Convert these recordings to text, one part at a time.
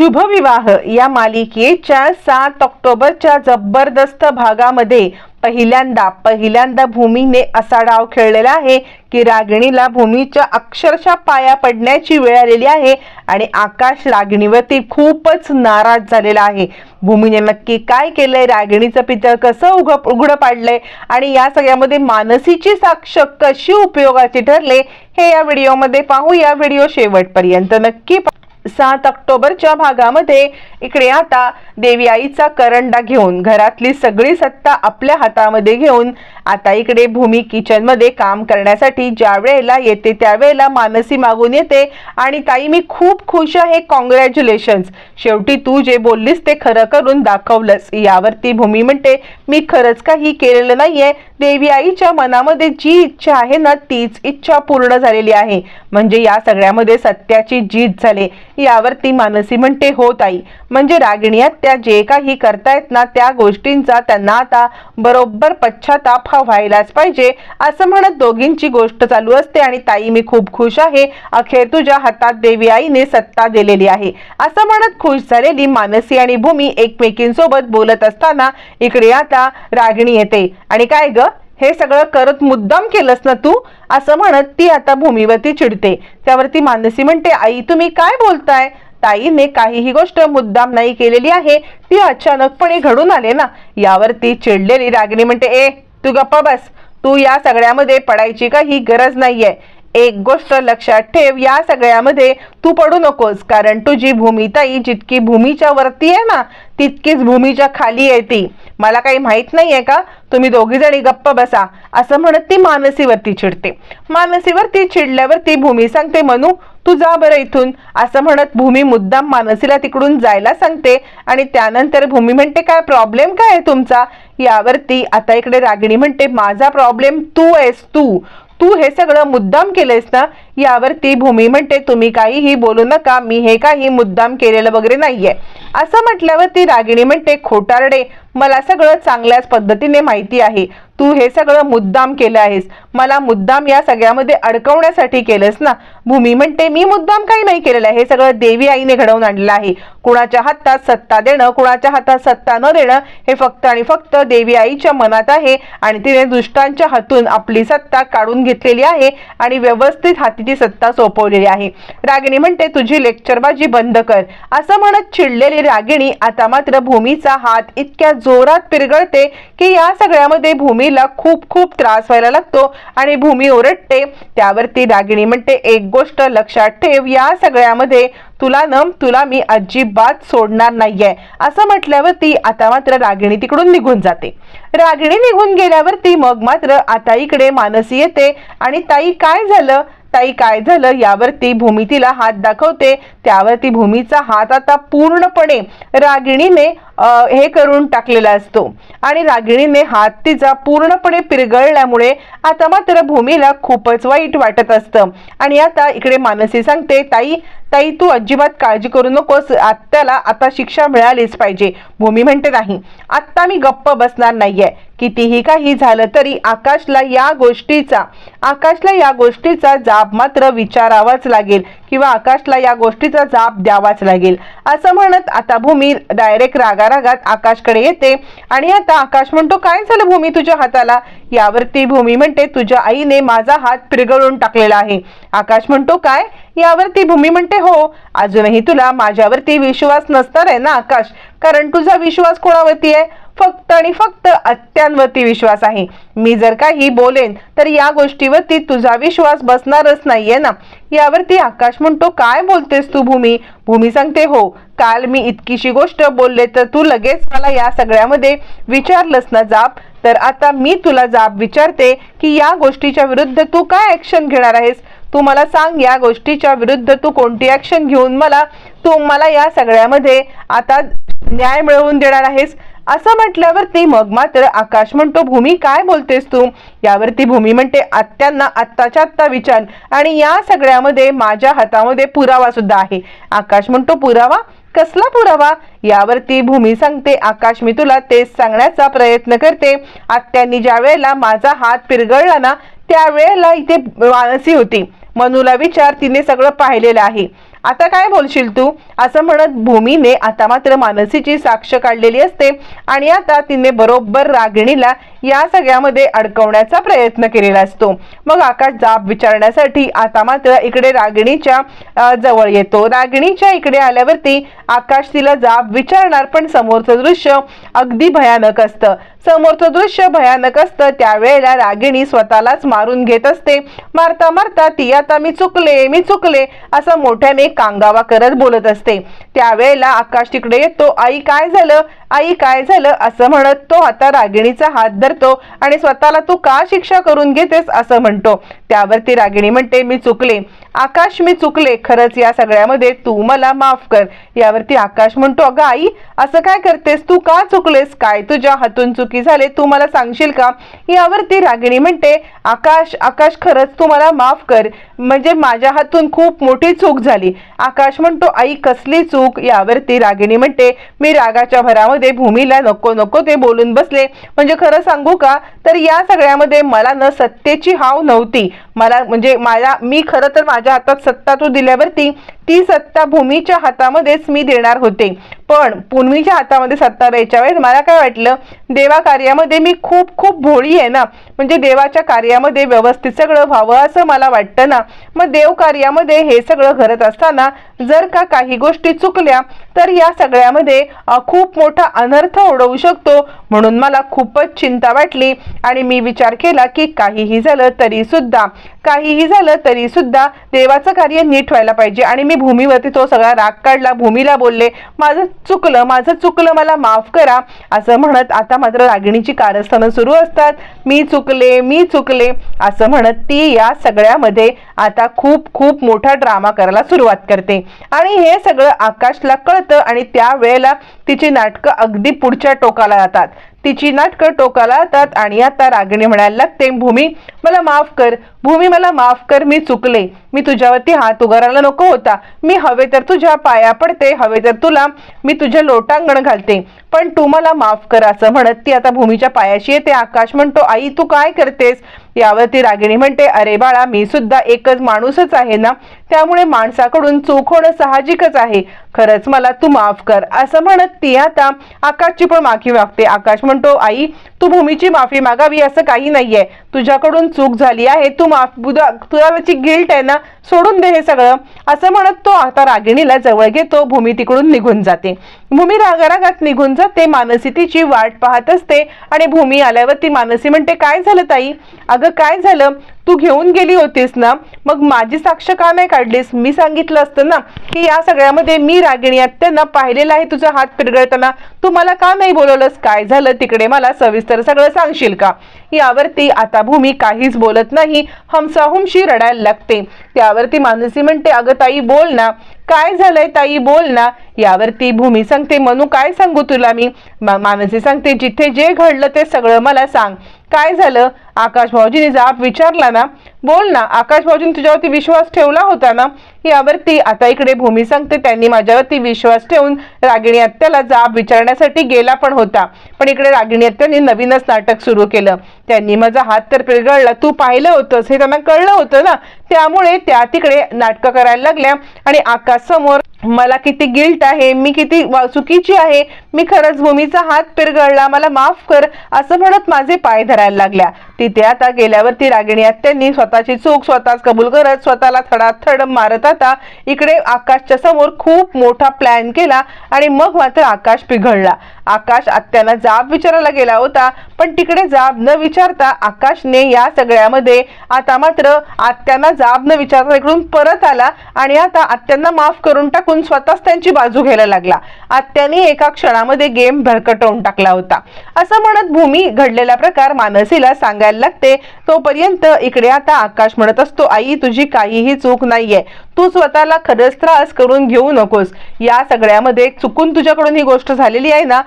शुभविवाह. या मालिकेच्या सात ऑक्टोबरच्या जबरदस्त भागामध्ये पहिल्यांदा पहिल्यांदा भूमीने असा डाव खेळलेला आहे की रागिणीला भूमीच्या अक्षरशः पाया पडण्याची वेळ आलेली आहे आणि आकाश रागिणीवरती खूपच नाराज झालेला आहे. भूमीने नक्की काय केलंय? रागिणीचं पितळ कसं उघ उघडं पाडलंय? आणि या सगळ्यामध्ये मानसीची साक्ष कशी उपयोगाची ठरले? हे या व्हिडिओमध्ये पाहू या व्हिडिओ शेवटपर्यंत नक्की पहा. सात ऑक्टोबरच्या भागामध्ये इकडे आता देवी आईचा करंडा घेऊन घरातली सगळी सत्ता आपल्या हातामध्ये घेऊन आता इकडे भूमी किचनमध्ये काम करण्यासाठी ज्या वेळेला येते त्यावेळेला मानसी मागून येते. आणि ताई मी खूप खुश आहे. कॉंग्रॅच्युलेशन्स शेवटी तू जे बोललीस ते खरं करून दाखवलंस. यावरती भूमी म्हणते मी खरंच काही केलेलं नाहीये. देवी आईच्या मनामध्ये जी इच्छा आहे ना तीच इच्छा पूर्ण झालेली आहे. म्हणजे या सगळ्यामध्ये सत्याची जीत झाली. यावरती मानसी म्हणते हो ताई. म्हणजे रागिणीत त्या जे काही करतायत ना त्या गोष्टींचा त्यांना आता बरोबर पश्चाताप हा व्हायलाच पाहिजे असं म्हणत दोघींची गोष्ट चालू असते आणि ताई मी खूप खुश आहे. अखेर तुझ्या हातात देवी आईने सत्ता दिलेली आहे. असं म्हणत खुश झालेली मानसी आणि भूमी एकमेकींसोबत बोलत असताना इकडे आता रागिणी येते. आणि काय ग? हे सगळं करत मुद्दाम केलंस ना तू? असं म्हणत ती आता भूमीवरती चिडते. त्यावरती मानसी म्हणते आई तुम्ही काय बोलताय? ताईने काहीही गोष्ट मुद्दाम नाही केलेली आहे. ती अचानकपणे घडून आले ना. यावरती चिडलेली रागिणी म्हणते ए तू गप्पा बस. तू या सगळ्यामध्ये पडायची काही गरज नाहीये. एक गोष्ट लक्षात ठेव या सगळ्यामध्ये तू पडू नकोस. कारण तुझी भूमिताई जितकी भूमीच्या वरती आहे ना तितकीच भूमीच्या खाली आहे ती. मला काही माहीत नाहीये का? तुम्ही दोघी जणी गप्प बसा. असं म्हणत ती मानसीवरती चिडते. मानसीवरती चिडल्यावरती भूमी सांगते मनू तू जा बरं इथून. असं म्हणत भूमी मुद्दाम मानसीला तिकडून जायला सांगते. आणि त्यानंतर भूमी म्हणते काय प्रॉब्लेम काय आहे तुमचा? यावरती आता इकडे रागिणी म्हणते माझा प्रॉब्लेम तू आहेस तू. तू हे सगळं मुद्दाम केलंयस ना यावरती भूमी म्हणते तुम्ही काहीही बोलू नका मी हे काही मुद्दाम केलेलं वगैरे नाहीये. असं म्हटल्यावर ती रागिणी म्हणते खोटारडे मला सगळं चांगल्याच पद्धतीने माहिती आहे. तू हे सगळं मुद्दाम केलं आहेस. मला मुद्दाम या सगळ्यामध्ये अडकवण्यासाठी केलंस ना. भूमी म्हणते मी मुद्दाम काही नाही केलेलं आहे. हे सगळं देवी आईने घडवून आणलेलं आहे. कुणाच्या हातात सत्ता देणं कुणाच्या हातात सत्ता न देणं हे फक्त आणि फक्त देवी आईच्या मनात आहे आणि तिने दुष्टांच्या हातून आपली सत्ता काढून घेतलेली आहे आणि व्यवस्थित हाती ती सत्ता सोपवलेली आहे. रागिणी म्हणते तुझी लेक्चरबाजी बंद कर. असं म्हणत चिडलेली रागिणी आता मात्र भूमीचा हात इतक्या जोरात पिरगळते की या सगळ्यामध्ये भूमी भूमीला खूप खूप त्रास व्हायला लागतो आणि भूमी ओरडते. त्यावरती रागिणी म्हणते एक गोष्ट लक्षात ठेव या सगळ्यामध्ये तुला न तुला मी अजिबात सोडणार नाहीये. असं म्हटल्यावरती आता मात्र रागिणी तिकडून निघून जाते. रागिणी निघून गेल्यावरती मग मात्र आता इकडे मानसी येते आणि ताई काय झालं? ताई काय झालं? यावरती भूमी तिला हात दाखवते. त्यावरती भूमीचा हात आता पूर्णपणे रागिणीने हे करून टाकलेला असतो. आणि रागिणीने हात तिचा पूर्णपणे पिरगळल्यामुळे आता मात्र भूमीला खूपच वाईट वाटत असतं. आणि आता इकडे मानसी सांगते ताई ताई तू अजिबात काळजी करू नकोस. आत्याला आता शिक्षा मिळालीच पाहिजे. भूमी म्हणते नाही. आत्ता मी गप्प बसणार नाहीये. कितीही काही झालं तरी आकाशला या गोष्टीचा आकाशला या गोष्टीचा जाब मात्र विचारावाच लागेल किंवा आकाशला या गोष्टीचा जाब द्यावाच लागेल. असं म्हणत आता भूमी डायरेक्ट रागारागात आकाशकडे येते आणि आता आकाश म्हणतो काय झालं भूमी तुझ्या हाताला? यावरती भूमी म्हणते तुझ्या आईने माझा हात पिरगळून टाकलेला आहे. आकाश म्हणतो काय? यावरती भूमी म्हणते हो अजूनही तुला माझ्यावरती विश्वास नसणार आहे ना आकाश? कारण तुझा विश्वास कोणावरती आहे? फक्त आणि फक्त अत्यांवरती विश्वास आहे. मी जर काही बोलेन तर या गोष्टीवरती तुझा विश्वास बसणारच नाहीये ना? यावरती आकाश म्हणतो काय बोलतेस तू भूमी? भूमी सांगते हो काल मी इतकीशी गोष्ट बोलले तर तू लगेच मला या सगळ्यामध्ये विचारलंस ना जाब? तर आता मी तुला जाब विचारते की या गोष्टीच्या विरुद्ध तू काय ऍक्शन घेणार आहेस? तू मला सांग या गोष्टीच्या विरुद्ध तू कोणती ऍक्शन घेऊन मला तू मला या सगळ्यामध्ये आता न्याय मिळवून देणार आहेस? असं म्हटल्यावरती मग मात्र आकाश म्हणतो भूमी काय बोलतेस तू? यावरती भूमी म्हणते आत्यांना आत्ताच्या आत्ता विचार. आणि या सगळ्यामध्ये माझ्या हातामध्ये पुरावा सुद्धा आहे. आकाश म्हणतो पुरावा? कसला पुरावा? यावरती भूमी सांगते आकाश मी तुला तेच सांगण्याचा प्रयत्न करते. आत्यांनी ज्या वेळेला माझा हात पिरगळला ना त्यावेळेला इथे मानसी होती. मनूला विचार तिने सगळं पाहिलेलं आहे. आता काय बोलशील तू? असं म्हणत भूमीने आता मात्र मानसीची साक्ष काढलेली असते आणि आता तिने बरोबर रागिणीला या सगळ्यामध्ये अडकवण्याचा प्रयत्न केलेला असतो. मग आकाश जाब विचारण्यासाठी आता मात्र इकडे रागिणीच्या जवळ येतो. रागिणीच्या इकडे आल्यावरती आकाश तिला जाब विचारणार पण समोरचं दृश्य अगदी भयानक असतं. समोरचं दृश्य भयानक असतं त्यावेळेला रागिणी स्वतःलाच मारून घेत असते. मारता मारता ती आता मी चुकले मी चुकले असं मोठ्याने कांगावा करत बोलत असते. त्यावेळेला आकाश तिकडे येतो आई काय झालं? आई काय झालं? असं म्हणत तो आता रागिणीचा हात धरतो आणि स्वतःला तू का शिक्षा करून घेतेस असं म्हणतो. त्यावरती रागिणी म्हणते मी चुकले. आकाश मी चुकले. खरंच या सगळ्यामध्ये तू मला माफ कर. यावरती आकाश म्हणतो अगं आई असं काय करतेस? तू का चुकलेस? काय तुझ्या हातून चुकी झाले? तू मला सांगशील का? यावरती रागिणी म्हणते आकाश आकाश खरंच तू मला माफ कर. म्हणजे माझ्या हातून खूप मोठी चूक झाली. आकाश म्हणतो आई कसली चूक? यावरती रागिणी म्हणते मी रागाच्या भरामध्ये भूमीला नको नको ते बोलून बसले. म्हणजे खरं सांगू का? तर या सगळ्यामध्ये मला न सत्तेची हाव नव्हती. मला म्हणजे मला मी खरं तर माझ्या हातात सत्ता तू दिल्यावरती ती सत्ता भूमीच्या हातामध्येच मी देणार होते. पण भूमीच्या हातामध्ये सत्ता द्यायच्या वेळेस मला काय वाटलं देवा कार्यामध्ये मी खूप खूप भोळी आहे ना. म्हणजे देवाच्या कार्यामध्ये व्यवस्थित सगळं व्हावं असं मला वाटतं ना. मग देव कार्यामध्ये हे सगळं घडत असताना जर का काही गोष्टी चुकल्या तर या सगळ्यामध्ये खूप मोठा अनर्थ ओढवू शकतो. म्हणून मला खूपच चिंता वाटली आणि मी विचार केला की काहीही झालं तरी सुद्धा काहीही झालं तरी सुद्धा देवाचं कार्य नीट व्हायला पाहिजे. आणि मी भूमीवरती तो सगळा राग काढला भूमीला बोलले माझं चुकलं माझं चुकलं मला माफ करा. असं म्हणत आता मात्र रागिणीची कारस्थानं सुरू असतात. मी चुकले मी चुकले असं म्हणत ती या सगळ्यामध्ये आता खूप खूप मोठा ड्रामा करायला सुरुवात करते. आणि हे सगळं आकाशला कळतं आणि त्यावेळेला तिची नाटकं अगदी पुढच्या टोकाला जातात. तिची नाटकं टोकाला जातात आणि आता रागिणी म्हणायला लागते भूमी मला माफ कर. भूमी मला माफ कर मी चुकले. मी तुझ्यावरती हात उगारायला नको होता. मी हवे तर तुझ्या पाया पडते हवे तर तुला. मी तुझ्या लोटांगण घालते. पण तू मला माफ कर असं म्हणत ती आता भूमीच्या पायाशी येते. आकाश म्हणतो आई तू काय करतेस? यावरती रागिणी म्हणते अरे बाळा मी सुद्धा एकच माणूसच आहे ना? त्यामुळे माणसाकडून चूक होणं साहजिकच आहे. खरंच मला तू माफ कर. असं म्हणत ती आता आकाशची पण माफी मागते. आकाश म्हणतो आई तू भूमीची माफी मागावी असं काही नाहीये. तुझ्याकडून चूक झाली आहे तू माफ बुधा तुला त्याची गिल्ट आहे ना सोडून दे हे सगळं. असं म्हणत तो आता रागिणीला जवळ घेतो भूमी तिकडून निघून जाते. भूमी रागारागात निघून जाते मानसी तिची वाट पाहत असते आणि भूमी आल्यावर ती मानसी म्हणते काय झालं ताई? अगं काय झालं? तू घेऊन गेली होतीस ना? मग माझी साक्ष का नाही काढलीस? मी सांगितलं असतं ना की या सगळ्यामध्ये मी रागिणी त्यांना पाहिलेला आहे तुझा हात पिरगळताना. तू मला का नाही बोलवलंस? काय झालं तिकडे? मला सविस्तर सगळं सांगशील का? यावरती आता भूमी काहीच बोलत नाही. हमसाहुमशी रडायला लागते. त्यावरती मानसी म्हणते अगं ताई बोल ना. काय झालंय ताई? बोल ना. यावरती भूमी सांगते मनू काय सांगू तुला मी? मा- मानसी सांगते जिथे जे घडलं ते सगळं मला सांग. काय झालं? आकाश भाऊजीने जाब विचारला ना बोल ना आकाश भाऊजीने तुझ्यावरती विश्वास ठेवला होता ना? यावरती आता इकडे भूमी सांगते त्यांनी माझ्यावरती विश्वास ठेवून रागिणी आत्याला जाब विचारण्यासाठी गेला पण होता. पण इकडे रागिणी आत्याने नवीनच नाटक सुरू केलं. त्यांनी माझा हात तर पिरगळला तू पाहिलं होतंस हे त्यांना कळलं होतं ना? त्यामुळे त्या तिकडे नाटकं करायला लागल्या आणि आकाश समोर मला किती गिल्ट आहे मी किती वा- चुकीची आहे मी खरंच भूमीचा हात पिरगळला मला माफ कर असं म्हणत माझे पाय धरायला लागल्या. तिथे आता गेल्यावरती रागिणी आत्यांनी स्वतःची चूक स्वतःच कबूल करत स्वतःला थडाथड मारत आता इकडे आकाशच्या समोर खूप मोठा प्लॅन केला आणि मग मात्र आकाश पिघळला. आकाश आत्यांना जाब विचारायला गेला होता पण तिकडे जाब न विचारता आकाशने या सगळ्यामध्ये आता मात्र आत्यांना जाब न विचारता इकडून परत आला आणि आता आत्यांना माफ करून टाकून स्वतःच त्यांची बाजू घ्यायला लागला. आत्याने एका क्षणामध्ये गेम भरकटवून टाकला होता. असं म्हणत भूमी घडलेला प्रकार मानसीला सांगायला लागते. तोपर्यंत इकडे आता आकाश म्हणत असतो आई तुझी काहीही चूक नाहीये. तू स्वतःला खरंच त्रास करून घेऊ नकोस. या सगळ्यामध्ये चुकून तुझ्याकडून ही गोष्ट झालेली आहे ना?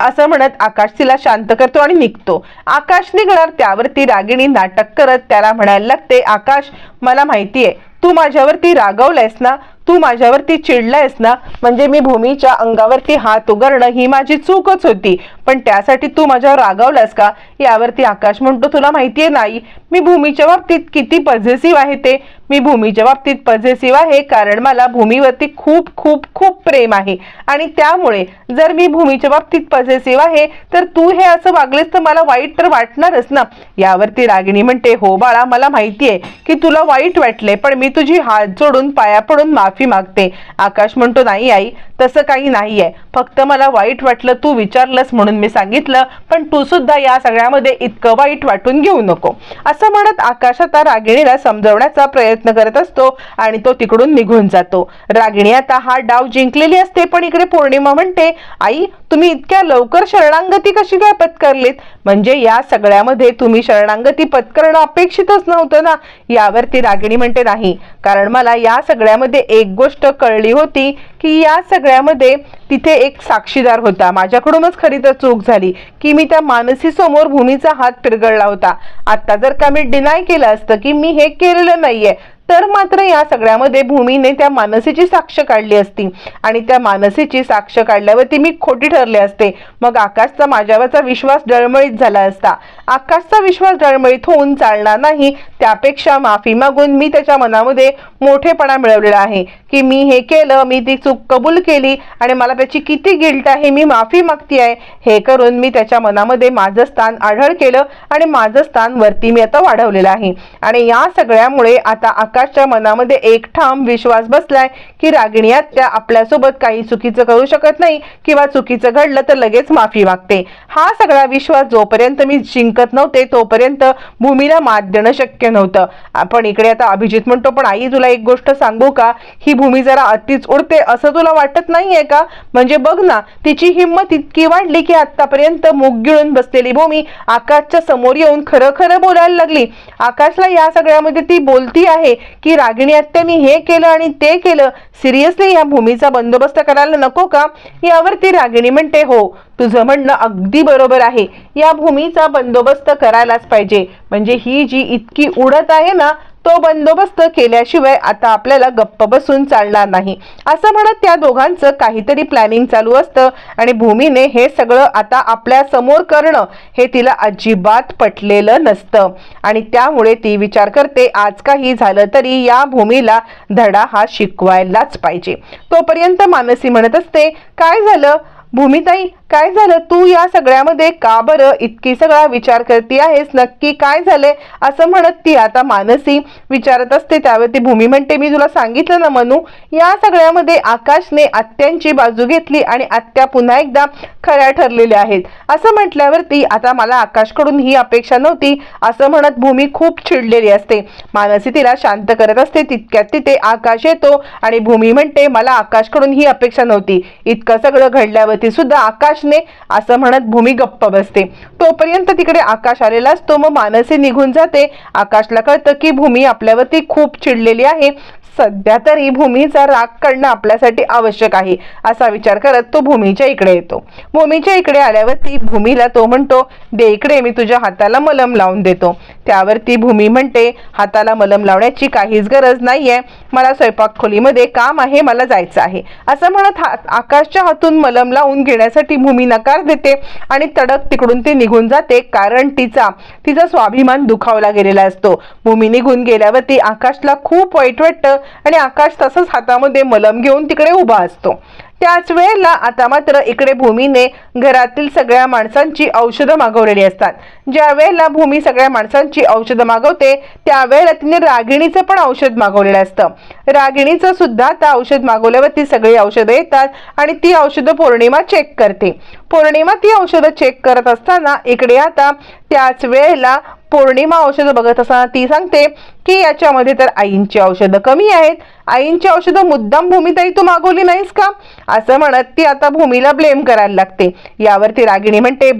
असं म्हणत आकाश तिला शांत करतो आणि निघतो. आकाश निघणार त्यावरती रागिणी नाटक करत त्याला म्हणायला लागते आकाश मला माहितीये तू माझ्यावरती रागवलंयस ना? तू माझ्यावरती चिडलायस ना म्हणजे मी भूमीच्या अंगावरती हात उगारणं ही माझी चूकच होती. पण त्यासाठी तू माझ्यावर रागावलास का? यावरती आकाश म्हणतो तुला माहितीये नाही मी भूमीच्या बाबतीत किती पॉझिटिव्ह आहे ते. मी भूमीच्या बाबतीत पॉझिटिव्ह आहे कारण मला भूमीवरती खूप खूप खूप प्रेम आहे. आणि त्यामुळे जर मी भूमीच्या बाबतीत पॉझिटिव्ह आहे तर तू हे असं वागलेस तर मला वाईट तर वाटणारच ना. यावरती रागिणी म्हणते हो बाळा मला माहिती आहे की तुला वाईट वाटले पण मी तुझी हात जोडून पाया पडून माफी मागते. आकाश म्हणतो नाही आई तसं काही नाही आहे फक्त मला वाईट वाटलं तू विचारलंस म्हणून मी सांगितलं पण तू सुद्धा या सगळ्यामध्ये इतकं वाईट वाटून घेऊ नको. असं म्हणत आकाश आता रागिणीला समजवण्याचा प्रयत्न करत असतो आणि तो तिकडून निघून जातो. रागिणी आता हा डाव जिंकलेली असते पण इकडे पौर्णिमा म्हणते आई तुम्ही इतक्या लवकर शरणांगती कशी काय पत्करलीत? म्हणजे या सगळ्यामध्ये तुम्ही शरणांगती पत्करणं अपेक्षितच नव्हतं ना? यावरती रागिणी म्हणते नाही. कारण मला या सगळ्यामध्ये एक गोष्ट कळली होती की या सगळ्यामध्ये तिथे एक साक्षीदार होता. माझ्याकडूनच खरी तर चूक झाली की मी त्या मानसी समोर भूमीचा हात पिरगळला होता. आता जर का मी डिनाय केलं असतं की मी हे केलेलं नाहीये तर मात्र या सगळ्यामध्ये भूमीने त्या मानसीची साक्ष काढली असती. आणि त्या मानसीची साक्ष काढल्यावरती मी खोटी ठरले असते. मग आकाशचा माझ्यावरचा विश्वास डळमळीत झाला असता. आकाशचा विश्वास डळमळीत होऊन चालणार नाही त्यापेक्षा माफी मागून मी त्याच्या मनामध्ये मोठेपणा मिळवलेला आहे की मी हे केलं मी ती चूक कबूल केली आणि मला त्याची किती गिल्ट आहे मी माफी मागती आहे हे करून मी त्याच्या मनामध्ये माझं स्थान आढळ केलं आणि माझं स्थान वरती मी आता वाढवलेलं आहे. आणि या सगळ्यामुळे आता आकाश आकाशच्या मनामध्ये एक ठाम विश्वास बसलाय की रागिणी आत्या आपल्यासोबत काही चुकीचं करू शकत नाही किंवा चुकीचं घडलं तर लगेच माफी मागते. हा सगळा विश्वास जोपर्यंत मी जिंकत नव्हते तोपर्यंत भूमीला मात देणं शक्य नव्हतं. आपण इकडे आता अभिजित म्हणतो पण आई तुला एक गोष्ट सांगू का? ही भूमी जरा अतिच उडते असं तुला वाटत नाहीये का? म्हणजे बघ ना तिची हिंमत इतकी वाढली की आतापर्यंत मुग गिळून बसलेली भूमी आकाशच्या समोर येऊन खरं खरं बोलायला लागली. आकाशला या सगळ्यामध्ये ती बोलती आहे की रागिणी आत्यानी हे केलं आणि ते केलं. सिरियसली या भूमीचा बंदोबस्त करायला नको का? यावरती रागिणी म्हणते हो तुझं म्हणणं अगदी बरोबर आहे. या भूमीचा बंदोबस्त करायलाच पाहिजे. म्हणजे ही जी इतकी उडत आहे ना तो बंदोबस्त केल्याशिवाय आता आपल्याला गप्प बसून चालणार नाही. असं म्हणत त्या दोघांचं काहीतरी प्लॅनिंग चालू असतं आणि भूमीने हे सगळं आता आपल्यासमोर करणं हे तिला अजिबात पटलेलं नसतं. आणि त्यामुळे ती विचार करते आज काही झालं तरी या भूमीला धडा हा शिकवायलाच पाहिजे. तोपर्यंत मानसी म्हणत असते काय झालं? भूमिताई काय झालं? तू या सगळ्यामध्ये का बरं इतकी सगळा विचार करती आहेस? नक्की काय झालंय? असं म्हणत ती आता मानसी विचारत असते. त्यावेळी ती भूमी म्हणते मी तुला सांगितलं ना मनू या सगळ्यामध्ये आकाशने आत्यांची बाजू घेतली आणि आत्या पुन्हा एकदा खऱ्या ठरलेल्या आहेत. असं म्हटल्यावरती आता मला आकाशकडून ही अपेक्षा नव्हती. असं म्हणत भूमी खूप चिडलेली असते. मानसी तिला शांत करत असते. तितक्यात तिथे आकाश येतो आणि भूमी म्हणते मला आकाशकडून ही अपेक्षा नव्हती. इतकं सगळं घडल्यावरती सुद्धा आकाश आकाशने असं म्हणत भूमी गप्प बसते. तोपर्यंत तिकडे आकाश आलेला असतो मग मानसी निघून जाते. आकाशला कळतं की भूमी आपल्यावरती खूप चिडलेली आहे. सध्या तरी भूमीचा राग काढणं आपल्यासाठी आवश्यक आहे असा विचार करत तो भूमीच्या इकडे येतो. भूमीच्या इकडे आल्यावरती भूमीला तो म्हणतो दे इकडे मी तुझ्या हाताला मलम लावून देतो. त्यावर ती भूमी म्हणते हाताला मलम लावण्याची काहीच गरज नाहीये. मला स्वयंपाक खोलीमध्ये काम आहे मला जायचं आहे. असं म्हणत आकाशच्या हातून मलम लावून घेण्यासाठी भूमी नकार देते आणि तडक तिकडून ती निघून जाते कारण तिचा तिचा स्वाभिमान दुखावला गेलेला असतो. भूमी निघून गेल्यावरती आकाशला खूप वाईट वाटतं आणि आकाश तसंच हातामध्ये मलम घेऊन तिकडे उभा असतो. त्याच वेळेला आता मात्र इकडे भूमीने घरातील सगळ्या माणसांची औषधं मागवलेली असतात. ज्या वेळेला भूमी सगळ्या माणसांची औषधं मागवते त्यावेळेला तिने रागिणीचं पण औषध मागवलेलं असतं. रागिणीचं सुद्धा आता औषध मागवल्यावरती सगळी औषधं येतात आणि ती औषधं पौर्णिमा चेक करते. पौर्णिमा ती औषधं चेक करत असताना इकडे आता त्याच वेळेला पौर्णिमा औषधं बघत असताना ती सांगते की याच्यामध्ये तर आईंची औषधं कमी आहेत. आईंची औषधं मुद्दाम भूमीताई तू मागवली नाहीस का? असं म्हणत ती आता भूमीला ब्लेम करायला लागते. यावरती रागिणी म्हणते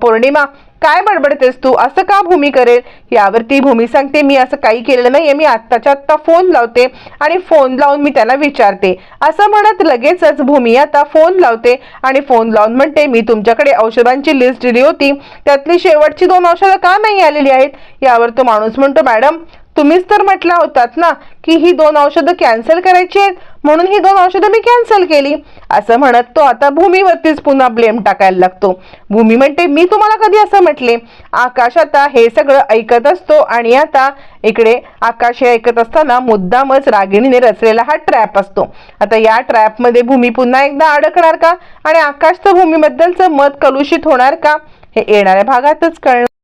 पौर्णिमा काय बडबडतेस तू? असं का भूमी करेल? यावरती भूमी सांगते मी असं काही केलेलं नाहीये. मी आत्ताच्या आत्ता फोन लावते आणि फोन लावून मी त्यांना विचारते. असं म्हणत लगेचच भूमी आता फोन लावते आणि फोन लावून म्हणते मी तुमच्याकडे औषधांची लिस्ट दिली होती. त्यातली शेवटची दोन औषधं का नाही आलेली आहेत? यावर तो माणूस म्हणतो मॅडम तुम्हीच तर म्हटला होतात ना की ही दोन औषधं कॅन्सल करायची आहेत. म्हणून ही दोन औषधं मी कॅन्सल केली. असं म्हणत तो आता भूमीवरतीच पुन्हा ब्लेम टाकायला लागतो. भूमी म्हणते मी तुम्हाला कधी असं म्हटले? आकाश आता हे सगळं ऐकत असतो आणि आता इकडे आकाश हे ऐकत असताना मुद्दामच रागिणीने रचलेला हा ट्रॅप असतो. आता या ट्रॅपमध्ये भूमी पुन्हा एकदा अडकणार का? आणि आकाशचं भूमीबद्दलचं मत कलुषित होणार का? हे येणाऱ्या भागातच कळणार